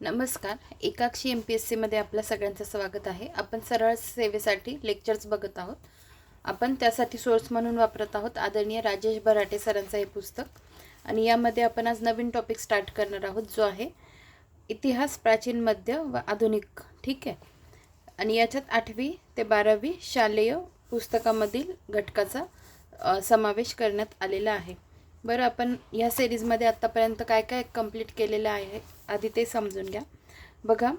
नमस्कार. एकाक्षी M P S सीमध्ये आपल्या सगळ्यांचं स्वागत आहे. आपण सरळ सेवेसाठी लेक्चर्स बघत आहोत. आपण त्यासाठी सोर्स म्हणून वापरत आहोत. आदरणीय राजेश बराटे सरांचं हे पुस्तक. आणि यामध्ये आपण आज नवीन टॉपिक स्टार्ट करणार आहोत जो आहे इतिहास प्राचीन मध्य व आधुनिक. ठीक आहे? आणि याच्यात आठवी ते बारावी शालेय पुस्तकामधील घटकाचा समावेश करण्यात आलेला आहे. बरं आपण ह्या सिरीजमध्ये आत्तापर्यंत काय काय कंप्लीट केलेलं आहे? आधी ते समजून घ्या. बघा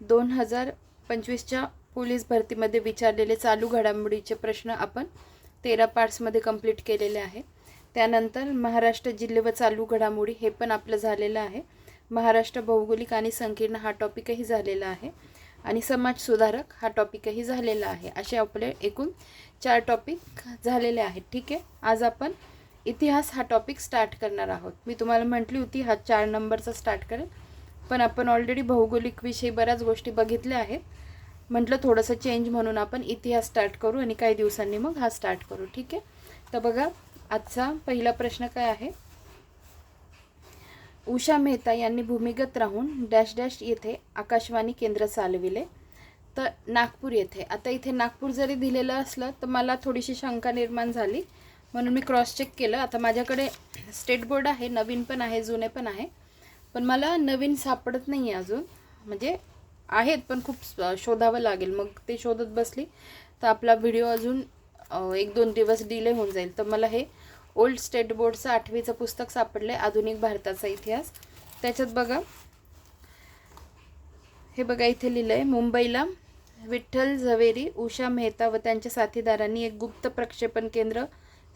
दोन हजार पंचवीसच्या पोलीस भरतीमध्ये विचारलेले चालू घडामोडीचे प्रश्न आपण तेरा पार्ट्समध्ये कंप्लीट केलेले आहे. त्यानंतर महाराष्ट्र जिल्हे व चालू घडामोडी हे पण आपलं झालेलं आहे. महाराष्ट्र भौगोलिक आणि संकीर्ण हा टॉपिकही झालेला आहे. आणि समाज सुधारक हा टॉपिकही झालेला आहे. असे आपले एकूण चार टॉपिक झालेले आहेत. ठीक आहे? आज आपण इतिहास हा टॉपिक स्टार्ट करणार आहोत. मी तुम्हाला म्हटली होती हा चार नंबरचा स्टार्ट करेल. पण आपण ऑलरेडी भौगोलिक विषयी बऱ्याच गोष्टी बघितल्या आहेत. म्हटलं थोडंसं चेंज म्हणून आपण इतिहास स्टार्ट करू आणि काही दिवसांनी मग हा स्टार्ट करू. ठीक आहे? तर बघा आजचा पहिला प्रश्न काय आहे? उषा मेहता यांनी भूमिगत राहून डॅश डॅश येथे आकाशवाणी केंद्र चालविले. तर नागपूर येथे. आता इथे नागपूर जरी दिलेलं असलं तर मला थोडीशी शंका निर्माण झाली. म्हणून मी क्रॉस चेक केलं. आता माझ्याकडे स्टेट बोर्ड आहे नवीन पण आहे जुने पण आहे. पण मला नवीन सापडत नाही आहे अजून. म्हणजे आहेत पण खूप शोधावं लागेल. मग ते शोधत बसली तर आपला व्हिडिओ अजून एक दोन दिवस डिले होऊन जाईल. तर मला हे ओल्ड स्टेट बोर्डचं आठवीचं पुस्तक सापडलं आहे आधुनिक भारताचा इतिहास. त्याच्यात बघा. हे बघा इथे लिहिलं आहे मुंबईला विठ्ठल झवेरी उषा मेहता व त्यांच्या साथीदारांनी एक गुप्त प्रक्षेपण केंद्र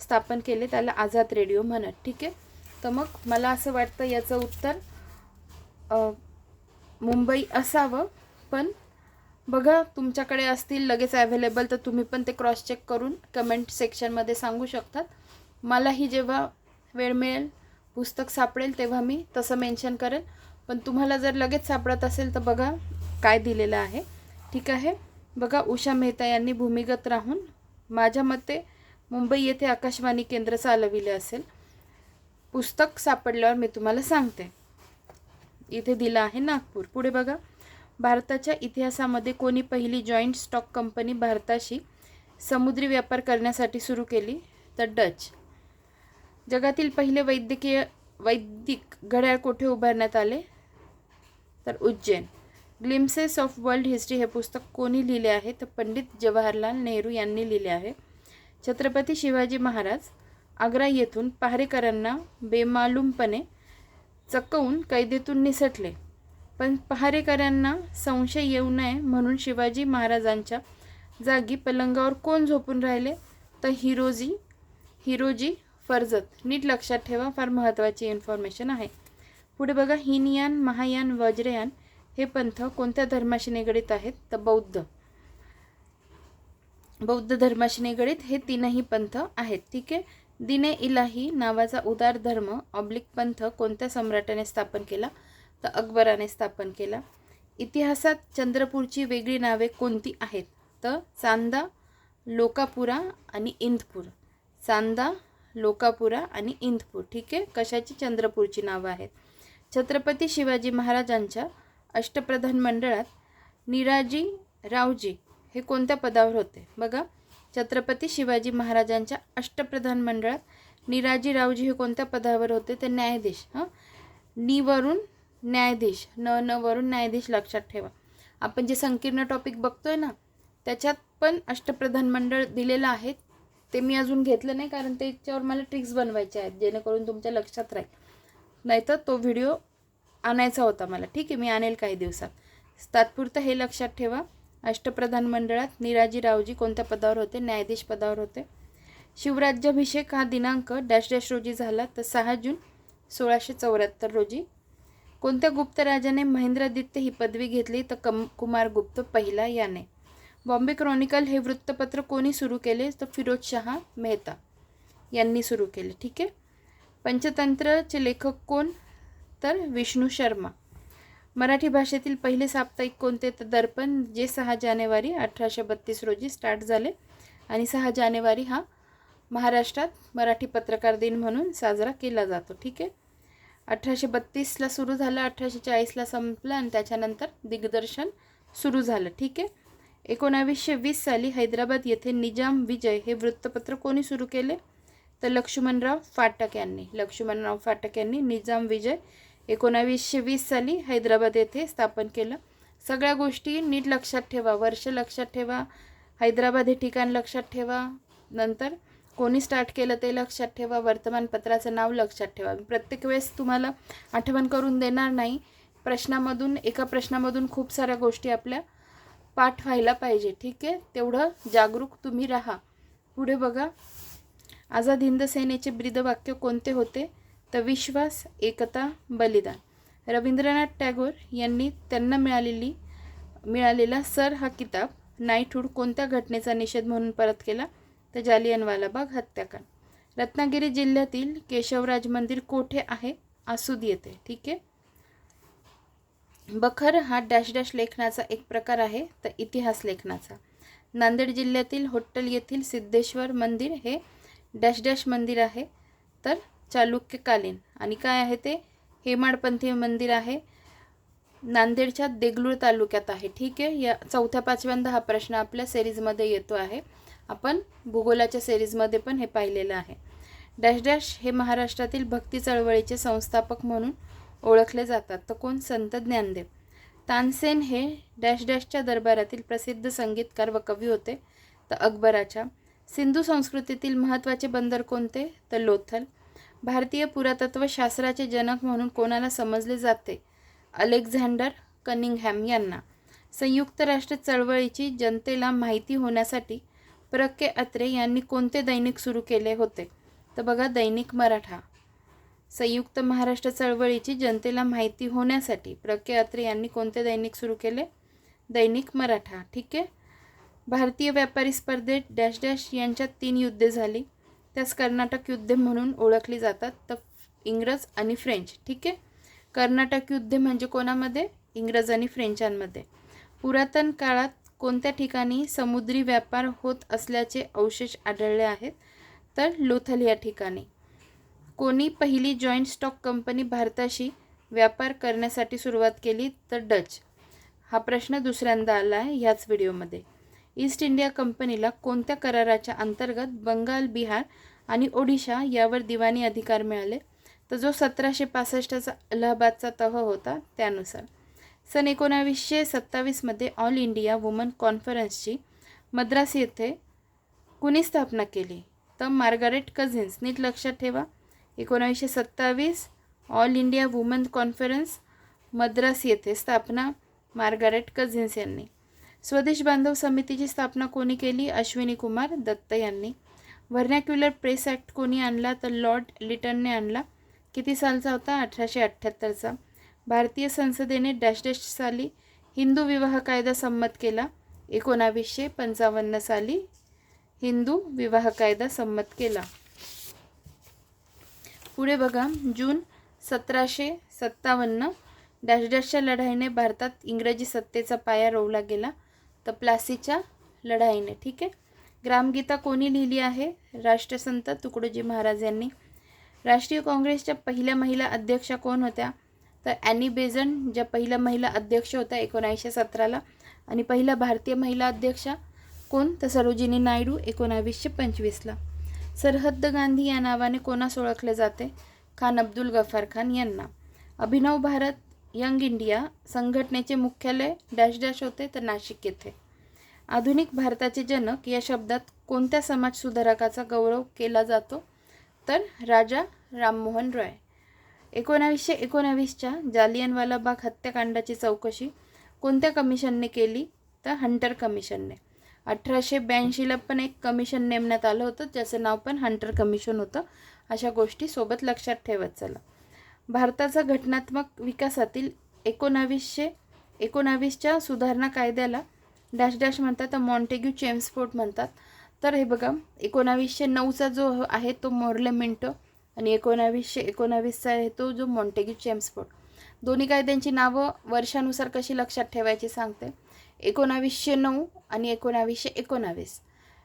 स्थापन केले त्याला आझाद रेडिओ म्हणत. ठीक आहे? तर मग मला असं वाटतं याचं उत्तर मुंबई असावं पण बघा तुमच्याकडे असतील लगेच अवेलेबल तर तुम्ही पण ते क्रॉस चेक करून कमेंट सेक्शनमध्ये सांगू शकतात. मलाही जेव्हा वेळ मिळेल पुस्तक सापडेल तेव्हा मी तसं मेन्शन करेल. पण तुम्हाला जर लगेच सापडत असेल तर बघा काय दिलेलं आहे. ठीक आहे? बघा उषा मेहता यांनी भूमिगत राहून माझ्या मते मुंबई येथे आकाशवाणी केंद्र चालविले असेल. पुस्तक सापडल्यावर मी तुम्हाला सांगते. इथे दिलं आहे नागपूर. पुढे बघा. भारताच्या इतिहासामध्ये कोणी पहिली जॉईंट स्टॉक कंपनी भारताशी समुद्री व्यापार करण्यासाठी सुरू केली? तर डच. जगातील पहिले वैद्यकीय वैदिक घड्याळ कोठे उभारण्यात आले? तर Ujjain. Glimpses of world history हे पुस्तक कोणी लिहिले आहे? तर पंडित जवाहरलाल नेहरू यांनी लिहिले आहे. छत्रपती शिवाजी महाराज आग्रा येथून पहारेकरांना बेमालूमपणे चकवून कैदेतून निसटले. पण पहारेकऱ्यांना संशय येऊ नये म्हणून शिवाजी महाराजांच्या जागी पलंगावर कोण झोपून राहिले? तर हिरोजी हिरोजी फर्जत. नीट लक्षात ठेवा फार महत्त्वाची इन्फॉर्मेशन आहे. पुढे बघा हिनयान महायान वज्रयान हे पंथ कोणत्या धर्माशी निगडीत आहेत? तर बौद्ध. बौद्ध धर्माशी निगडीत हे तीनही पंथ आहेत. ठीक आहे? दिने इलाही नावाचा उदार धर्म ऑब्लिक पंथ कोणत्या सम्राटाने स्थापन केला? तर अकबराने स्थापन केला. इतिहासात चंद्रपूरची वेगळी नावे कोणती आहेत? तर चांदा लोकापुरा आणि इंदपूर. चांदा लोकापुरा आणि इंदपूर. ठीक आहे? कशाची चंद्रपूरची नावं आहेत? छत्रपती शिवाजी महाराजांच्या अष्टप्रधान मंडळात निराजी रावजी हे कोणत्या पदावर होते? बघा. छत्रपती शिवाजी महाराजांच्या अष्टप्रधान मंडळात निराजी रावजी हे कोणत्या पदावर होते? ते न्यायाधीश हां? नीवरून न्यायाधीश. न न वरून न्यायाधीश लक्षात ठेवा. आपण जे संकीर्ण टॉपिक बघतोय ना त्याच्यात पण अष्टप्रधान मंडळ दिलेलं आहे ते मी अजून घेतलं नाही कारण त्याच्यावर मला ट्रिक्स बनवायचे आहेत जेणेकरून तुमच्या लक्षात राहील. नाहीतर तो व्हिडिओ आणायचा होता मला. ठीक आहे मी आणेल काही दिवसात. तात्पुरतं हे लक्षात ठेवा. अष्टप्रधान मंडळात निराजी रावजी कोणत्या पदावर होते? न्यायाधीश पदावर होते. शिवराज्याभिषेक हा दिनांक डॅश डॅश रोजी झाला तर सहा जून सोळाशे चौऱ्याहत्तर रोजी. कोणत्या गुप्त राजाने महेंद्रादित्य ही पदवी घेतली तर कम कुमार गुप्त पहिला याने? बॉम्बे क्रॉनिकल हे वृत्तपत्र कोणी सुरू केले तर फिरोज शहा मेहता यांनी सुरू केले. ठीक आहे? पंचतंत्रचे लेखक कोण? तर विष्णू शर्मा. मराठी भाषेतील पहिले साप्ताहिक कोणते तर दर्पण जे सहा जानेवारी अठराशे बत्तीस रोजी स्टार्ट झाले. आणि सहा जानेवारी हा महाराष्ट्रात मराठी पत्रकार दिन म्हणून साजरा केला जातो. ठीक आहे? अठराशे बत्तीसला सुरू झालं अठराशे चाळीसला संपलं आणि त्याच्यानंतर दिग्दर्शन सुरू झालं. ठीक आहे? एकोणावीसशे वीस साली हैदराबाद येथे निजाम विजय हे वृत्तपत्र कोणी सुरू केले? तर लक्ष्मणराव फाटक यांनी. लक्ष्मणराव फाटक यांनी निजाम विजय एकोणावीसशे वीस साली हैदराबाद येथे स्थापन केलं. सगळ्या गोष्टी नीट लक्षात ठेवा. वर्ष लक्षात ठेवा. हैदराबाद हे ठिकाण लक्षात ठेवा. नंतर कोणी स्टार्ट केलं ते लक्षात ठेवा. वर्तमानपत्राचं नाव लक्षात ठेवा. प्रत्येक वेळेस तुम्हाला आठवण करून देणार नाही. प्रश्नामधून एका प्रश्नामधून खूप साऱ्या गोष्टी आपल्या पाठ व्हायला पाहिजे. ठीक आहे? तेवढं जागरूक तुम्ही राहा. पुढे बघा. आझाद हिंद सेनेचे ब्रीदवाक्य कोणते होते? तर विश्वास एकता बलिदान. रवींद्रनाथ टॅगोर यांनी त्यांना मिळालेली मिळालेला सर हा किताब नाईटहूड कोणत्या घटनेचा निषेध म्हणून परत केला? तर जालियनवाला बाग हत्याकांड. रत्नागिरी जिल्ह्यातील केशवराज मंदिर कोठे आहे? आसूद येथे. ठीक आहे? बखर हा डॅश डॅश लेखनाचा एक प्रकार आहे तर इतिहास लेखनाचा. नांदेड जिल्ह्यातील होट्टल येथील सिद्धेश्वर मंदिर हे डॅश डॅश मंदिर आहे तर चालुक्यकालीन आणि काय आहे ते? हेमाडपंथी मंदिर आहे. नांदेडच्या देगलूर तालुक्यात आहे. ठीक आहे? या चौथ्या पाचव्यांदा हा प्रश्न आपल्या सिरीजमध्ये येतो आहे. आपण भूगोलाच्या सिरीजमध्ये पण हे पाहिलेलं आहे. डॅश डॅश हे महाराष्ट्रातील भक्ती चळवळीचे संस्थापक म्हणून ओळखले जातात. तर कोण? संत ज्ञानदेव. तानसेन हे डॅश डॅशच्या दरबारातील प्रसिद्ध संगीतकार व कवी होते. तर अकबराच्या. सिंधू संस्कृतीतील महत्त्वाचे बंदर कोणते? तर लोथल. भारतीय पुरातत्व शास्त्राचे जनक म्हणून कोणाला समजले जाते? अलेक्झांडर कनिंगहॅम यांना. संयुक्त राष्ट्र चळवळीची जनतेला माहिती होण्यासाठी प्रके अत्रे यांनी कोणते दैनिक सुरू केले होते? तर बघा दैनिक मराठा. संयुक्त महाराष्ट्र चळवळीची जनतेला माहिती होण्यासाठी प्रके अत्रे यांनी कोणते दैनिक सुरू केले? दैनिक मराठा. ठीक आहे? भारतीय व्यापारी स्पर्धेत डॅश डॅश यांच्यात तीन युद्धे झाली. त्यास कर्नाटक युद्धे म्हणून ओळखली जातात. तर इंग्रज आणि फ्रेंच ठीक आहे? कर्नाटक युद्धे म्हणजे कोणामध्ये? इंग्रज आणि फ्रेंचांमध्ये. पुरातन काळात कोणत्या ठिकाणी समुद्री व्यापार होत असल्याचे अवशेष आढळले आहेत? तर लोथल या ठिकाणी. कोणी पहिली जॉईंट स्टॉक कंपनी भारताशी व्यापार करण्यासाठी सुरुवात केली? तर डच. हा प्रश्न दुसऱ्यांदा आला आहे ह्याच व्हिडिओमध्ये. ईस्ट इंडिया कंपनीला कोणत्या कराराच्या अंतर्गत बंगाल बिहार आणि ओडिशा यावर दिवाणी अधिकार मिळाले? तर जो सतराशे पासष्टचा अलाहाबादचा तह होता त्यानुसार. सन एकोणावीसशे सत्तावीसमध्ये ऑल इंडिया वुमन कॉन्फरन्सची मद्रास येथे कुणी स्थापना केली? तर मार्गारेट कझिन्स. नीट लक्षात ठेवा. एकोणावीसशे सत्तावीस all India woman conference Madras येथे स्थापना मार्गारेट कझिन्स यांनी. स्वदेश बांधव समितीची स्थापना कोणी केली? अश्विनी कुमार दत्त यांनी. व्हर्नॅक्युलर प्रेस ॲक्ट कोणी आणला? तर लॉर्ड लिटनने आणला. किती सालचा होता? अठराशे अठ्ठ्याहत्तरचा. भारतीय संसदेने डॅश डॅश साली हिंदू विवाह कायदा संमत केला. एकोणावीसशे पंचावन्न साली हिंदू विवाह कायदा संमत केला. पुढे बघा. जून सतराशे सत्तावन्न डॅश डॅशच्या लढाईने भारतात इंग्रजी सत्तेचा पाया रोवला गेला. तर प्लासीच्या लढाईने ठीक आहे? ग्रामगीता कोणी लिहिली आहे? राष्ट्रसंत तुकडोजी महाराज यांनी. राष्ट्रीय काँग्रेसच्या पहिल्या महिला अध्यक्षा कोण होत्या? तर ॲनी बेझन ज्या पहिल्या महिला अध्यक्ष होत्या एकोणावीसशे सतराला. आणि पहिल्या भारतीय महिला अध्यक्षा कोण? तर सरोजिनी नायडू एकोणावीसशे पंचवीसला. सरहद्द गांधी या नावाने कोणास ओळखले जाते? खान अब्दुल गफार खान यांना. अभिनव भारत यंग इंडिया संघटनेचे मुख्यालय डॅश डॅश होते तर नाशिक येथे. आधुनिक भारताचे जनक या शब्दात कोणत्या समाजसुधारकाचा गौरव केला जातो? तर राजा राममोहन रॉय. एकोणावीसशे एकोणावीसच्या जालियनवाला बाग हत्याकांडाची चौकशी कोणत्या कमिशनने केली? तर हंटर कमिशनने. अठराशे ब्याऐंशीला पण एक कमिशन नेमण्यात आलं होतं ज्याचं नाव पण हंटर कमिशन होतं. अशा गोष्टी सोबत लक्षात ठेवत चला. भारताचा घटनात्मक विकासातील एकोणावीसशे एकोणावीसच्या सुधारणा कायद्याला डॅश डॅश म्हणतात तर मॉन्टेग्यू चेम्सफोर्ट म्हणतात. तर हे बघा एकोणावीसशे नऊचा जो आहे तो मोर्ले मिंटो आणि एकोणावीसशे एकोणावीसचा आहे तो जो मॉन्टेग्यू चेम्सफोर्ट दोन्ही कायद्यांची नावं वर्षानुसार कशी लक्षात ठेवायची सांगते. एकोणावीसशे नऊ आणि एकोणावीसशे एकोणावीस.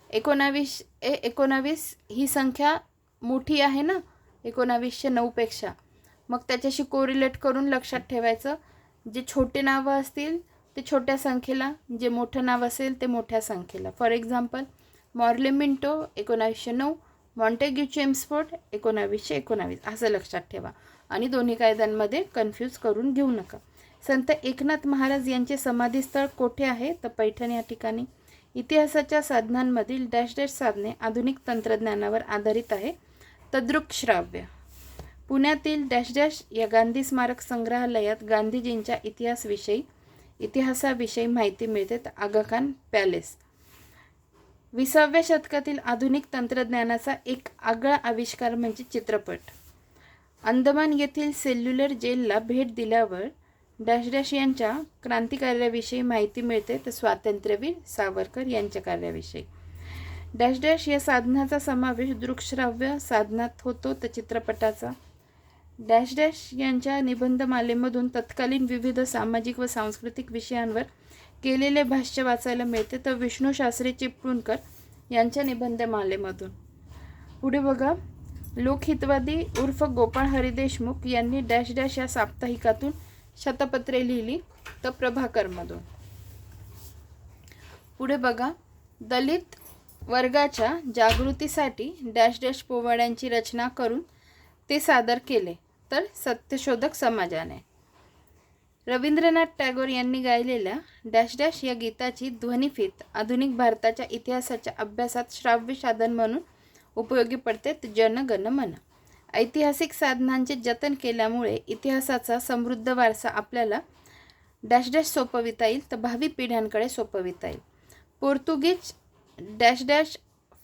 एकोणावीस ए एकोणावीस ही संख्या मोठी आहे ना एकोणावीसशे नऊपेक्षा. मग त्याच्याशी कोरिलेट करून लक्षात ठेवायचं. जे छोटे नावं असतील ते छोट्या संख्येला जे मोठं नाव असेल ते मोठ्या संख्येला. फॉर एक्झाम्पल मॉर्ले मिंटो एकोणावीसशे नऊ मॉन्टेग्यू चेम्सफोर्ड एकोणावीसशे एकोणावीस. असं लक्षात ठेवा. आणि दोन्ही कायद्यांमध्ये कन्फ्यूज करून घेऊ नका. संत एकनाथ महाराज यांचे समाधीस्थळ कोठे आहे? तर पैठण या ठिकाणी. इतिहासाच्या साधनांमधील डॅश डॅश साधने आधुनिक तंत्रज्ञानावर आधारित आहे. तद्रुक श्राव्य. पुण्यातील डॅश डॅश या गांधी स्मारक संग्रहालयात गांधीजींच्या इतिहासविषयी इतिहासाविषयी माहिती मिळते तर पॅलेस. विसाव्या शतकातील आधुनिक तंत्रज्ञानाचा एक आगळा आविष्कार म्हणजे चित्रपट. अंदमान येथील सेल्युलर जेलला भेट दिल्यावर डॅश डॅश यांच्या क्रांतिकार्याविषयी माहिती मिळते तर स्वातंत्र्यवीर सावरकर यांच्या कार्याविषयी. डॅश डॅश या साधनाचा समावेश दृकश्राव्य साधनात होतो तर चित्रपटाचा. डॅश डॅश यांच्या निबंधमालेमधून तत्कालीन विविध सामाजिक व सांस्कृतिक विषयांवर केलेले भाष्य वाचायला मिळते. तर विष्णू शास्त्री चिपळूणकर यांच्या निबंधमालेमधून पुढे बघा. लोकहितवादी उर्फ गोपाळ हरी देशमुख यांनी डॅश डॅश या साप्ताहिकातून शतपत्रे लिहिली तर प्रभाकरमधून. पुढे बघा. दलित वर्गाच्या जागृतीसाठी डॅश डॅश पोवाड्यांची रचना करून ते सादर केले. तर सत्यशोधक समाजाने. रवींद्रनाथ टागोर यांनी गायलेल्या डॅश डॅश या गीताची ध्वनिफीत आधुनिक भारताच्या इतिहासाच्या अभ्यासात श्राव्य साधन म्हणून उपयोगी पडते जनगण मन. ऐतिहासिक साधनांचे जतन केल्यामुळे इतिहासाचा समृद्ध वारसा आपल्याला डॅश डॅश सोपविता येईल तर भावी पिढ्यांकडे सोपविता येईल. पोर्तुगीज डॅश डॅश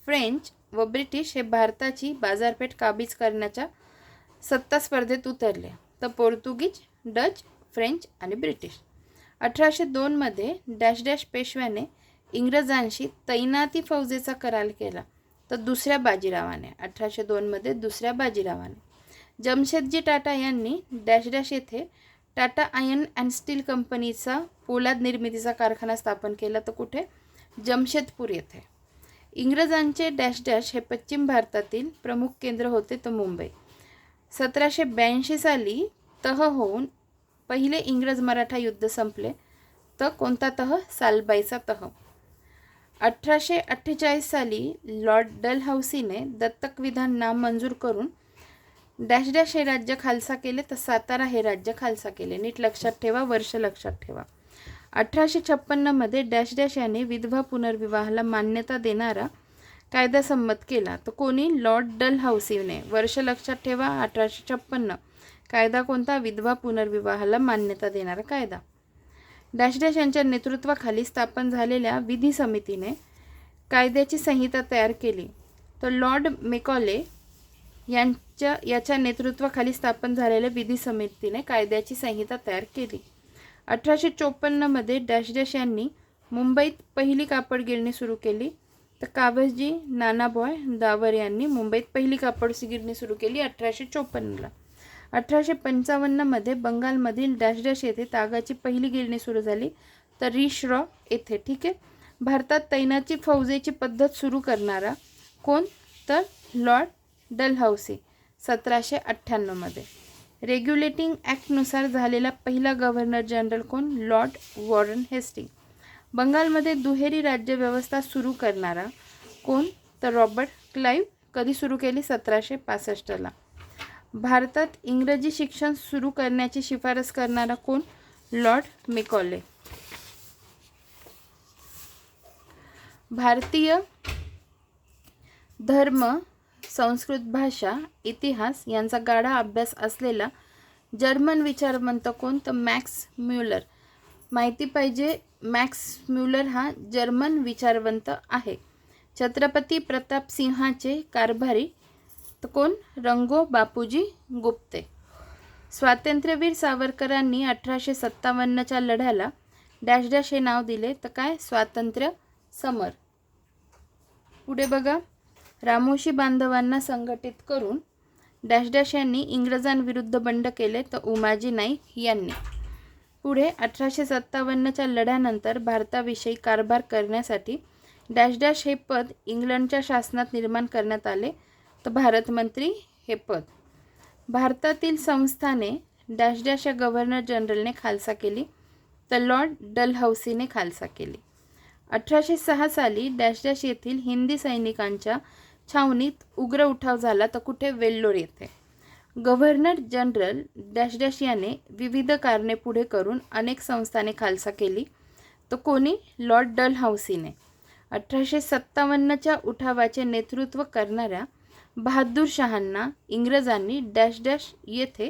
फ्रेंच व ब्रिटिश हे भारताची बाजारपेठ काबीज करण्याच्या सत्ता स्पर्धेत उतरले. तर पोर्तुगीज डच फ्रेंच आणि ब्रिटिश. अठराशे दोनमध्ये डॅश डॅश पेशव्याने इंग्रजांशी तैनाती फौजेचा करार केला. तर दुसऱ्या बाजीरावाने अठराशे दोनमध्ये दुसऱ्या बाजीरावाने. जमशेदजी टाटा यांनी डॅश डॅश येथे टाटा आयर्न अँड स्टील कंपनीचा पोलाद निर्मितीचा कारखाना स्थापन केला. तर कुठे? जमशेदपूर येथे. इंग्रजांचे डॅश डॅश हे पश्चिम भारतातील प्रमुख केंद्र होते. तर मुंबई. सतराशे ब्याऐंशी साली तह होऊन पहिले इंग्रज मराठा युद्ध संपले. तर कोणता तह? सालबाईचा तह. अठराशे अठ्ठेचाळीस साली लॉर्ड डलहौसीने दत्तक विधान नाम मंजूर करून डॅश डॅश हे राज्य खालसा केले तर सातारा हे राज्य खालसा केले. नीट लक्षात ठेवा वर्ष लक्षात ठेवा. अठराशे छप्पन्नमध्ये डॅश डॅश याने विधवा पुनर्विवाहाला मान्यता देणारा कायदा संमत केला तर कोणी लॉर्ड डल डलहौसीने वर्ष लक्षात ठेवा अठराशे छप्पन्न. कायदा कोणता? विधवा पुनर्विवाहाला मान्यता देणारा कायदा. डॅश डॅश यांच्या नेतृत्वाखाली स्थापन झालेल्या विधी समितीने कायद्याची संहिता तयार केली. तर लॉर्ड मेकॉले यांच्या याच्या नेतृत्वाखाली स्थापन झालेल्या विधी समितीने कायद्याची संहिता तयार केली. अठराशे चोपन्नमध्ये डॅश डॅश यांनी मुंबईत पहिली कापड गिरणी सुरू केली. तर कावसजी नानाबॉय दावर यांनी मुंबईत पहिली कापडसी गिरणी सुरू केली अठराशे चोपन्नला. अठराशे पंचावन्नमध्ये बंगालमधील डॅश डॅश येथे तागाची पहिली गिरणी सुरू झाली. तर रिश्रॉ येथे ठीक आहे? भारतात तैनाची फौजेची पद्धत सुरू करणारा कोण? तर लॉर्ड डलहाउसी सतराशे अठ्ठ्याण्णवमध्ये. रेग्युलेटिंग ॲक्टनुसार झालेला पहिला गव्हर्नर जनरल कोण? Lord Warren Hasting. बंगालमध्ये दुहेरी राज्यव्यवस्था सुरू करणारा कोण? तर रॉबर्ट क्लाईव्ह कधी सुरू केली? सतराशे पासष्टला. भारतात इंग्रजी शिक्षण सुरू करण्याची शिफारस करणारा कोण? Lord Macaulay. भारतीय धर्म संस्कृत भाषा इतिहास यांचा गाढा अभ्यास असलेला जर्मन विचारवंत कोण? तर मॅक्स म्युलर. माहिती पाहिजे. मॅक्स म्युलर हा जर्मन विचारवंत आहे. छत्रपती प्रताप सिंहाचे कारभारी. तर कोण? रंगो बापूजी गुप्ते. स्वातंत्र्यवीर सावरकरांनी अठराशे सत्तावन्नच्या लढ्याला डॅश डॅश हे नाव दिले. तर काय? स्वातंत्र्य समर. पुढे बघा. रामोशी बांधवांना संघटित करून डॅश डॅश यांनी इंग्रजांविरुद्ध बंड केले. तर उमाजी नाईक यांनी. पुढे अठराशे सत्तावन्नच्या लढ्यानंतर भारताविषयी कारभार करण्यासाठी डॅश डॅश हे पद इंग्लंडच्या शासनात निर्माण करण्यात आले. तर भारतमंत्री हे पद. भारतातील संस्थाने डॅश डॅश या गव्हर्नर जनरलने खालसा केली. तर लॉर्ड डलहौसीने खालसा केली. अठराशे सहा साली डॅश डॅश येथील हिंदी सैनिकांच्या छावणीत उग्र उठाव झाला. तर कुठे वेल्लोर येथे. गव्हर्नर जनरल डॅश डॅश याने विविध कारणे पुढे करून अनेक संस्थाने खालसा केली. तर कोणी? लॉर्ड डल हाऊसीने अठराशे सत्तावन्नच्या उठावाचे नेतृत्व करणाऱ्या बहादूर शहांना इंग्रजांनी डॅश डॅश येथे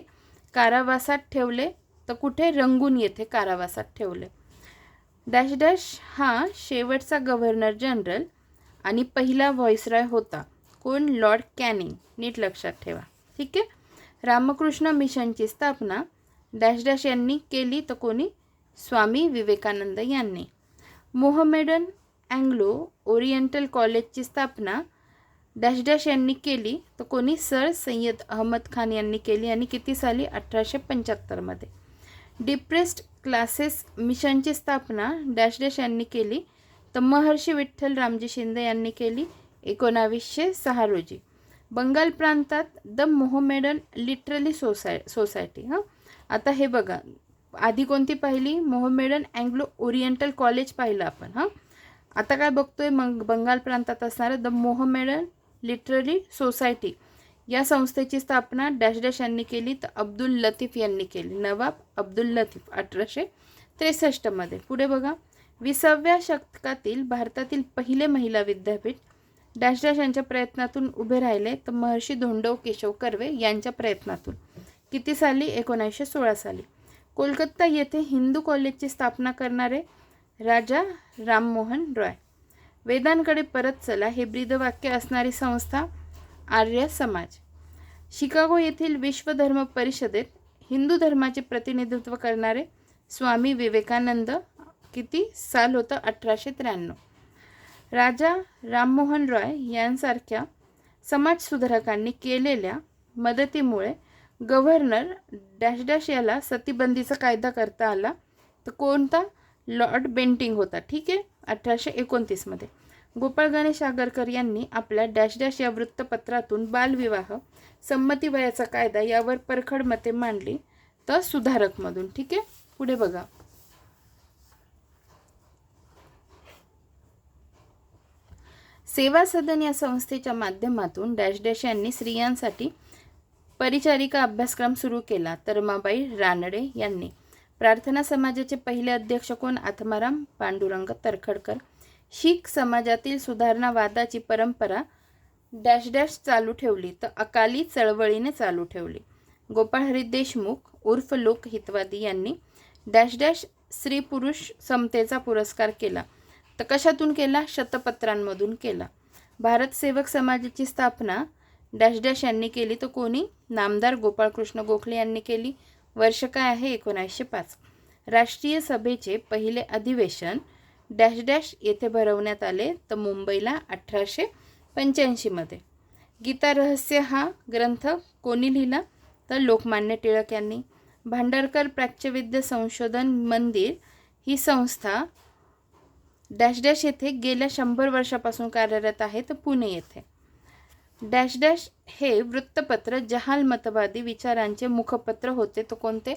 कारावासात ठेवले तर कुठे? रंगून येथे कारावासात ठेवले. डॅश डॅश हा शेवटचा गव्हर्नर जनरल आणि पहिला व्हॉइसरॉय होता. कोण? लॉर्ड कॅनिंग नीट लक्षात ठेवा. ठीक आहे? रामकृष्ण मिशनची स्थापना डॅश डॅश यांनी केली तर कोणी? स्वामी विवेकानंद यांनी. मोहमेडन अँग्लो ओरिएंटल कॉलेजची स्थापना डॅश डॅश यांनी केली तर कोणी? सर सय्यद अहमद खान यांनी केली आणि किती साली? अठराशे पंच्याहत्तरमध्ये डिप्रेस्ड क्लासेस मिशनची स्थापना डॅश डॅश यांनी केली तर महर्षी विठ्ठल रामजी शिंदे यांनी केली एकोणावीसशे सहा रोजी. बंगाल प्रांतात द मोहमेडन लिटरली सोसाय सोसायटी हां? आता हे बघा आधी कोणती पाहिली? मोहमेडन अँग्लो ओरिएंटल कॉलेज पाहिलं आपण हां? आता काय बघतोय मग बंगाल प्रांतात असणारं द मोहमेडन लिटररी सोसायटी. या संस्थेची स्थापना डॅश डॅश यांनी केली तर अब्दुल लतीफ यांनी केली. नवाब अब्दुल लतीफ अठराशे त्रेसष्टमध्ये. पुढे बघा. विसाव्या शतकातील भारतातील पहिले महिला विद्यापीठ डॅश डॅश यांच्या प्रयत्नातून उभे राहिले तर महर्षी धोंडव केशव कर्वे यांच्या प्रयत्नातून. किती साली? एकोणीसशे सोळा साली. कोलकाता येथे हिंदू कॉलेजची स्थापना करणारे राजा राममोहन रॉय. वेदांकडे परत चला हे ब्रीदवाक्य असणारी संस्था आर्य समाज. शिकागो येथील विश्व धर्म परिषदेत हिंदू धर्माचे प्रतिनिधित्व करणारे स्वामी विवेकानंद किती? साल होतं अठराशे त्र्याण्णव. राजा राममोहन रॉय यांसारख्या समाजसुधारकांनी केलेल्या मदतीमुळे गव्हर्नर डॅश डॅश याला सतीबंदीचा कायदा करता आला. तर कोणता? लॉर्ड बेंटिंग होता. ठीक आहे? अठराशे एकोणतीसमध्ये गोपाळ गणेश आगरकर यांनी आपल्या डॅश डॅश या वृत्तपत्रातून बालविवाह संमती वयाचा कायदा यावर परखड मते मांडली. तर सुधारकमधून ठीक आहे? पुढे बघा. सेवा सदन या संस्थेच्या माध्यमातून डॅश डॅश यांनी स्त्रियांसाठी परिचारिका अभ्यासक्रम सुरू केला. तर माबाई रानडे यांनी. प्रार्थना समाजाचे पहिले अध्यक्ष कोण? आत्माराम पांडुरंग तरखडकर. शीख समाजातील सुधारणावादाची परंपरा डॅश डॅश चालू ठेवली तर अकाली चळवळीने चालू ठेवली. गोपाळ हरी देशमुख उर्फ लोकहितवादी यांनी डॅश डॅश स्त्री पुरुष समतेचा पुरस्कार केला. तर कशातून केला? शतपत्रांमधून केला. भारत सेवक समाजाची स्थापना डॅश डॅश यांनी केली. तर कोणी? नामदार गोपाळकृष्ण गोखले यांनी केली. वर्ष काय आहे? एकोणीसशे पाच. राष्ट्रीय सभेचे पहिले अधिवेशन डॅश डॅश येथे भरवण्यात आले. तर मुंबईला अठराशे पंच्याऐंशीमध्ये गीता रहस्य हा ग्रंथ कोणी लिहिला? तर लोकमान्य टिळक यांनी. भांडारकर प्राच्यविद्य संशोधन मंदिर ही संस्था डॅश डॅश येथे गेल्या शंभर वर्षापासून कार्यरत आहे तर पुणे येथे. डॅश डॅश हे वृत्तपत्र जहाल मतवादी विचारांचे मुखपत्र होते. तो कोणते?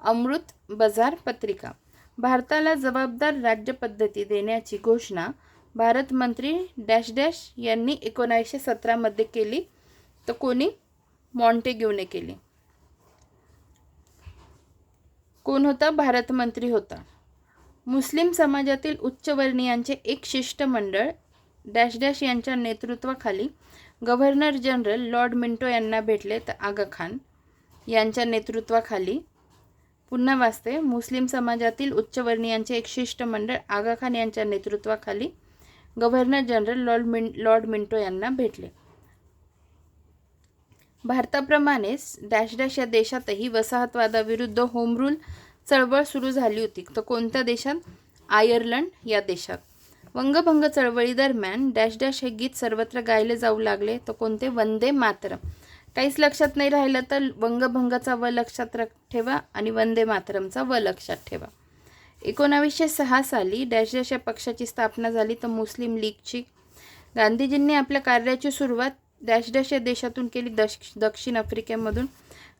अमृत बाजार पत्रिका. भारताला जबाबदार राज्यपद्धती देण्याची घोषणा भारत मंत्री डॅश डॅश यांनी एकोणावीसशे सतरामध्ये केली. तर कोणी? मॉन्टेग्यूने केली. कोण होता? भारत मंत्री होता. मुस्लिम समाजातील उच्चवर्णीयांचे एक शिष्टमंडळ डॅश डॅश यांच्या नेतृत्वाखाली गव्हर्नर जनरल लॉर्ड मिंटो यांना भेटले तर आगा खान यांच्या नेतृत्वाखाली. पुन्हा वाचते. मुस्लिम समाजातील उच्चवर्णीयांचे एक शिष्टमंडळ आगा खान यांच्या नेतृत्वाखाली गव्हर्नर जनरल लॉर्ड मिन लॉर्ड मिंटो यांना भेटले. भारताप्रमाणेच डॅश डॅश या देशातही वसाहतवादाविरुद्ध होमरूल चळवळ सुरू झाली होती. तर कोणत्या देशात? आयर्लंड या देशात. वंगभंग चळवळीदरम्यान डॅश डॅश हे गीत सर्वत्र गायले जाऊ लागले. तर कोणते? वंदे मातरम. काहीच लक्षात नाही राहिलं तर वंगभंगाचा व लक्षात रख ठेवा आणि वंदे मातरमचा व लक्षात ठेवा. एकोणावीसशे सहा साली डॅश डॅश या पक्षाची स्थापना झाली. तर मुस्लिम लीगची गांधीजींनी आपल्या कार्याची सुरुवात डॅश डॅश या देशातून केली. दश दक्षिण आफ्रिकेमधून.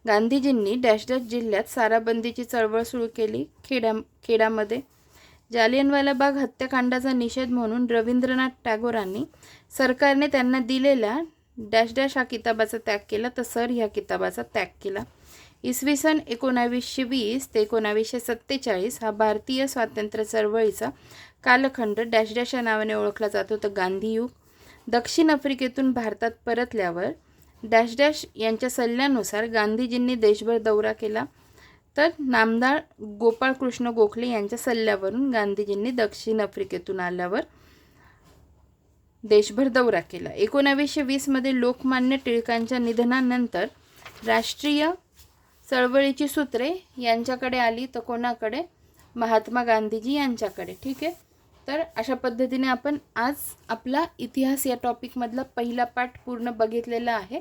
गांधीजींनी डॅश डॅश जिल्ह्यात साराबंदीची चळवळ सुरू केली. खेड्या खेड्यामध्ये जालियनवाला बाग हत्याकांडाचा निषेध म्हणून रवींद्रनाथ टागोरांनी सरकारने त्यांना दिलेल्या डॅश डॅश हा किताबाचा त्याग केला तर सर ह्या किताबाचा त्याग केला. इसवी सन एकोणावीसशे वीस ते एकोणावीसशे सत्तेचाळीस हा भारतीय स्वातंत्र्य चळवळीचा कालखंड डॅश डॅश या नावाने ओळखला जातो. तर गांधीयुग दक्षिण आफ्रिकेतून भारतात परतल्यावर डॅश डॅश यांच्या सल्ल्यानुसार गांधीजींनी देशभर दौरा केला. तर नामदार गोपाळकृष्ण गोखले यांच्या सल्ल्यावरून गांधीजींनी दक्षिण आफ्रिकेतून आल्यावर देशभर दौरा केला. एकोणावीसशे वीसमध्ये लोकमान्य टिळकांच्या निधनानंतर राष्ट्रीय चळवळीची सूत्रे यांच्याकडे आली तर कोणाकडे? महात्मा गांधीजी यांच्याकडे. ठीक आहे? तर अशा पद्धतीने आपण आज आपला इतिहास या टॉपिकमधला पहिला पाठ पूर्ण बघितलेला आहे.